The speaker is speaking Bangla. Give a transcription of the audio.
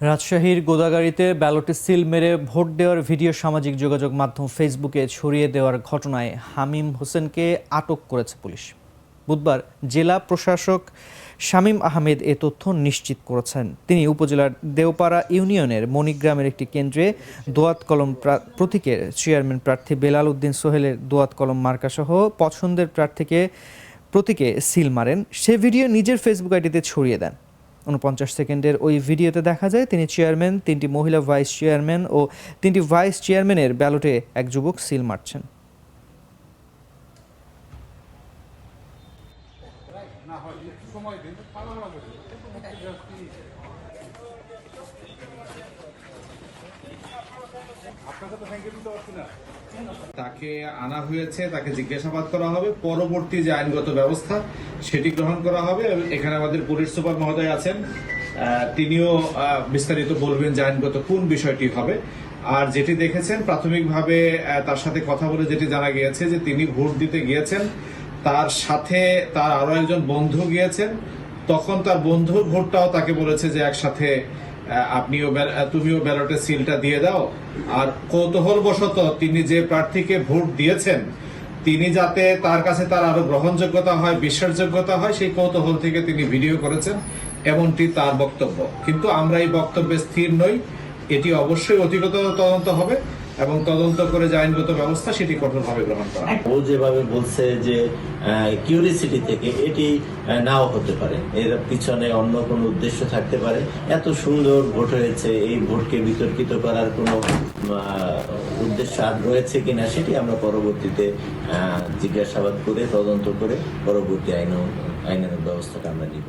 রাজশাহীর গোদাগাড়িতে ব্যালটে সিল মেরে ভোট দেওয়ার ভিডিও সামাজিক যোগাযোগ মাধ্যম ফেসবুকে ছড়িয়ে দেওয়ার ঘটনায় হামিম হোসেনকে আটক করেছে পুলিশ। বুধবার জেলা প্রশাসক শামীম আহমেদ এ তথ্য নিশ্চিত করেছেন। তিনি উপজেলার দেওপাড়া ইউনিয়নের মণিগ্রামের একটি কেন্দ্রে দোয়াত কলম প্রা- প্রতীকের চেয়ারম্যান প্রার্থী বেলাল উদ্দিন সোহেলের দোয়াত কলম মার্কাসহ পছন্দের প্রার্থীকে প্রতীকে সিল মারেন। সে ভিডিও নিজের ফেসবুক আইডিতে ছড়িয়ে দেন। উনপঞ্চাশ সেকেন্ডের ওই ভিডিওতে দেখা যায় তিনি চেয়ারম্যান, তিনটি মহিলা ভাইস চেয়ারম্যান ও তিনটি ভাইস চেয়ারম্যানের ব্যালটে এক যুবক সিল মারছেন। তাকে আনা হয়েছে, তাকে জিজ্ঞাসাবাদ করা হবে। পরবর্তী যে আইনগত ব্যবস্থা, সেটি গ্রহণ করা হবে। এখানে আমাদের পুলিশ সুপার মহোদয় আছেন। তিনিও বিস্তারিত বলবেন যে আইনগত কোন বিষয়টি হবে। আর যেটি দেখেছেন, প্রাথমিকভাবে তার সাথে কথা বলে যেটি জানা গিয়েছে যে তিনি ভোট দিতে গিয়েছেন, তার সাথে তার আরও একজন বন্ধু গিয়েছেন। তখন তার বন্ধুর ভোটটাও তাকে বলেছে যে একসাথে আপনিও তুমিও ব্যালটে সিলটা দিয়ে দাও। আর কৌতূহলবশত তিনি যে প্রার্থীকে ভোট দিয়েছেন, তিনি যাতে তার কাছে তার আরও গ্রহণযোগ্যতা হয় বিশ্বাসযোগ্যতা হয়, সেই কৌতূহল থেকে তিনি ভিডিও করেছেন, এমনটি তার বক্তব্য। কিন্তু আমরা এই বক্তব্যে স্থির নই, এটি অবশ্যই অধিগত তদন্ত হবে। এবং তদন্ত করে যে আইনগত ব্যবস্থা সেটি কঠোরভাবে গ্রহণ করা ও যেভাবে বলছে যে কিউরিসিটি থেকে এটি নাও হতে পারে। এর পিছনে অন্য কোনো উদ্দেশ্য থাকতে পারে। এত সুন্দর ভোট হয়েছে, এই ভোটকে বিতর্কিত করার কোনো উদ্দেশ্য আর রয়েছে কিনা সেটি আমরা পরবর্তীতে জিজ্ঞাসাবাদ করে, তদন্ত করে পরবর্তী আইন আইনের ব্যবস্থাটা আমরা নিব।